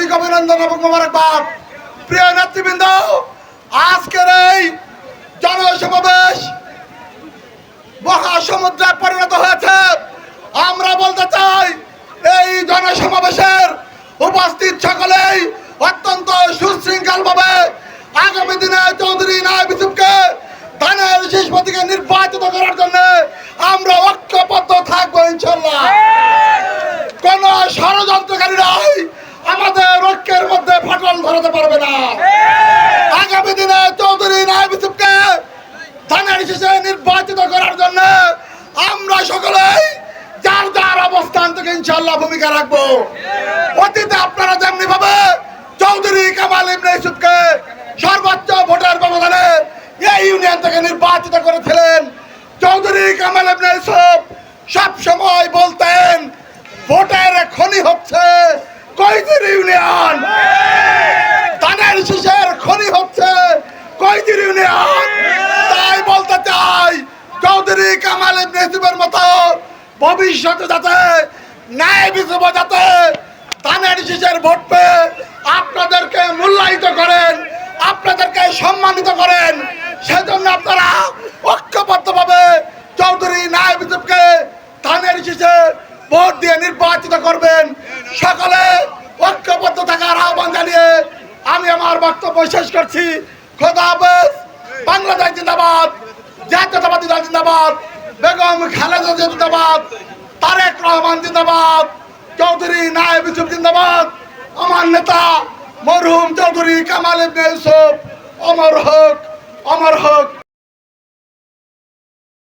আন্তরিক অভিনন্দন এবং মোবারকবাদ। প্রিয় নেতৃবৃন্দ, আজকের এই জনসমাবেশ মহাসমুদ্রে পরিণত হয়েছে। আমরা বলতে চাই, এই জনসমাবেশের উপস্থিত সকলেই অত্যন্ত সুশৃঙ্খল ভাবে আগামী দিনে চৌধুরী নায়ব ইউসুফকে ধানের শিষ্পতিকে নির্বাচিত করার জন্য আমরা ঐক্যবদ্ধ থাকব ইনশাল্লাহ কোন ষড়যন্ত্রকারীরাই আমাদের ঐক্যের মধ্যে ফাটল ধরাতে পারবে না আগামী দিনে চৌধুরী নায়ব ইউসুফকে ধানের শেষে নির্বাচিত করার জন্য আমরা সকলেই যার যার অবস্থান থেকে ইনশাল্লাহ ভূমিকা রাখব। অতীতে আপনারা যেমনি ভাবে চৌধুরী কামাল ইমরাইসুদকে সর্বোচ্চ ভোটার ব্যবধানে এই ইউনিয়ন থেকে নির্বাচিত করেছিলেন, চৌধুরী কামাল ইমরাইসুদ ইউসুফ সব সময় বলতেন ভোটের খনি হচ্ছে কৈদির ইউনিয়ন ধানের শীষের খনি হচ্ছে কৈদির ইউনিয়ন তাই বলতে চাই চৌধুরী কামাল মতো, ভবিষ্যতে যাতে ন্যায় বিচার যাতে ধানের শীষের ভোট পেয়ে আপনাদেরকে মূল্যায়িত করেন, আপনাদেরকে সম্মানিত করেন, সেজন্য আপনারা ঐক্যবদ্ধভাবে চৌধুরী ন্যায় বিচারকে ধানের শীষে ভোট দিয়ে নির্বাচিত করবেন। সকলে ঐক্যবদ্ধ থাকার আহ্বান জানিয়ে আমি আমার বক্তব্য শেষ করছি। খোদা হাফেজ। বাংলাদেশ জিন্দাবাদ। জাতীয়তাবাদী দল জিন্দাবাদ। বেগম খালেদা জিন্দাবাদ, তারেক রহমান জিন্দাবাদ, চৌধুরী নায়েব ইউসুফ জিন্দাবাদ, আমার নেতা মরহুম চৌধুরী কামাল ইবনে ইউসুফ, অমর হক, অমর হোক।